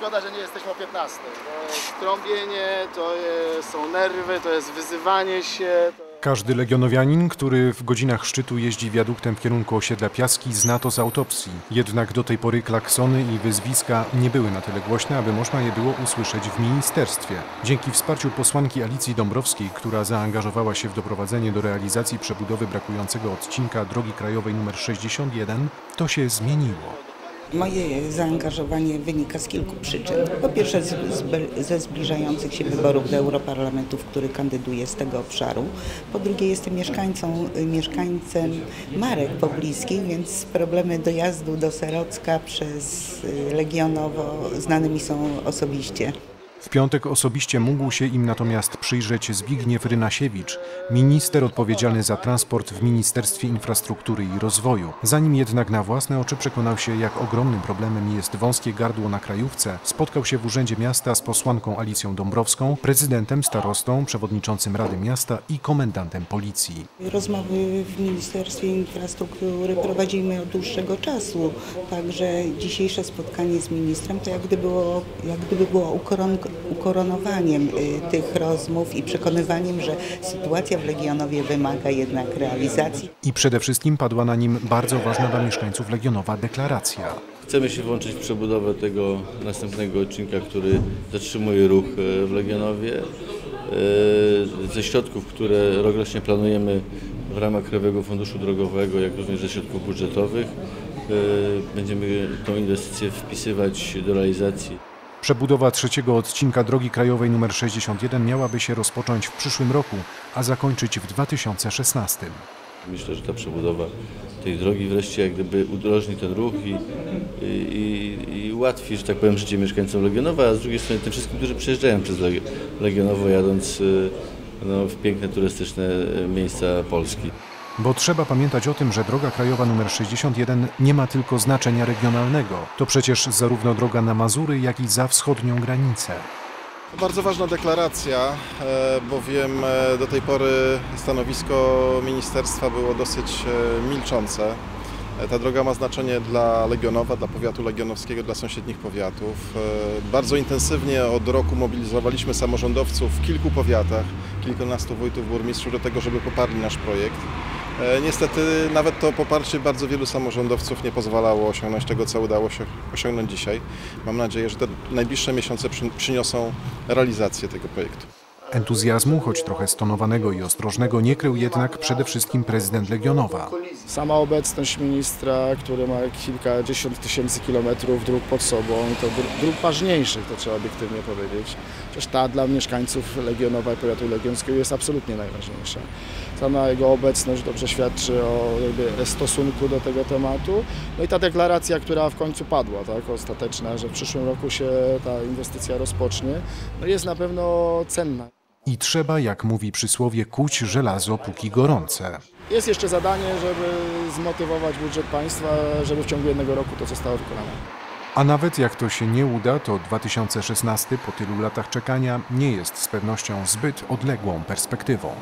szkoda, że nie jesteśmy o 15. To jest trąbienie, to są nerwy, to jest wyzywanie się. To... Każdy legionowianin, który w godzinach szczytu jeździ wiaduktem w kierunku osiedla Piaski, zna to z autopsji. Jednak do tej pory klaksony i wyzwiska nie były na tyle głośne, aby można je było usłyszeć w ministerstwie. Dzięki wsparciu posłanki Alicji Dąbrowskiej, która zaangażowała się w doprowadzenie do realizacji przebudowy brakującego odcinka drogi krajowej nr 61, to się zmieniło. Moje zaangażowanie wynika z kilku przyczyn. Po pierwsze ze zbliżających się wyborów do Europarlamentu, w który kandyduję z tego obszaru. Po drugie jestem mieszkańcą, mieszkańcem Marek Pobliskiej, więc problemy dojazdu do Serocka przez Legionowo znane mi są osobiście. W piątek osobiście mógł się im natomiast przyjrzeć Zbigniew Rynasiewicz, minister odpowiedzialny za transport w Ministerstwie Infrastruktury i Rozwoju. Zanim jednak na własne oczy przekonał się, jak ogromnym problemem jest wąskie gardło na krajówce, spotkał się w Urzędzie Miasta z posłanką Alicją Dąbrowską, prezydentem, starostą, przewodniczącym Rady Miasta i komendantem policji. Rozmowy w Ministerstwie Infrastruktury prowadzimy od dłuższego czasu, także dzisiejsze spotkanie z ministrem to jak gdyby było, jak gdyby było ukoronowaniem y, tych rozmów i przekonywaniem, że sytuacja w Legionowie wymaga jednak realizacji. I przede wszystkim padła na nim bardzo ważna dla mieszkańców Legionowa deklaracja. Chcemy się włączyć w przebudowę tego następnego odcinka, który zatrzymuje ruch e, w Legionowie. E, ze środków, które rokrocznie planujemy w ramach Krajowego Funduszu Drogowego, jak również ze środków budżetowych, e, będziemy tą inwestycję wpisywać do realizacji. Przebudowa trzeciego odcinka drogi krajowej nr 61 miałaby się rozpocząć w przyszłym roku, a zakończyć w 2016. Myślę, że ta przebudowa tej drogi wreszcie jak gdyby udrożni ten ruch i, i, i ułatwi, że tak powiem, życie mieszkańcom Legionowa, a z drugiej strony tym wszystkim, którzy przejeżdżają przez Legionowo jadąc y, no, w piękne turystyczne miejsca Polski. Bo trzeba pamiętać o tym, że droga krajowa nr 61 nie ma tylko znaczenia regionalnego. To przecież zarówno droga na Mazury, jak i za wschodnią granicę. Bardzo ważna deklaracja, e, bowiem e, do tej pory stanowisko ministerstwa było dosyć e, milczące. Ta droga ma znaczenie dla Legionowa, dla powiatu legionowskiego, dla sąsiednich powiatów. Bardzo intensywnie od roku mobilizowaliśmy samorządowców w kilku powiatach, kilkunastu wójtów, burmistrzów do tego, żeby poparli nasz projekt. E, niestety nawet to poparcie bardzo wielu samorządowców nie pozwalało osiągnąć tego, co udało się osiągnąć dzisiaj. Mam nadzieję, że te najbliższe miesiące przyniosą realizację tego projektu. Entuzjazmu, choć trochę stonowanego i ostrożnego, nie krył jednak przede wszystkim prezydent Legionowa. Sama obecność ministra, który ma kilkadziesiąt tysięcy kilometrów dróg pod sobą, to dróg ważniejszych, to trzeba obiektywnie powiedzieć. Chociaż ta dla mieszkańców Legionowa i powiatu legionskiego jest absolutnie najważniejsza. Sama jego obecność dobrze świadczy o stosunku do tego tematu. No i ta deklaracja, która w końcu padła, tak, ostateczna, że w przyszłym roku się ta inwestycja rozpocznie, no jest na pewno cenna. I trzeba, jak mówi przysłowie, kuć żelazo póki gorące. Jest jeszcze zadanie, żeby zmotywować budżet państwa, żeby w ciągu jednego roku to zostało wykonane. A nawet jak to się nie uda, to 2016 po tylu latach czekania nie jest z pewnością zbyt odległą perspektywą.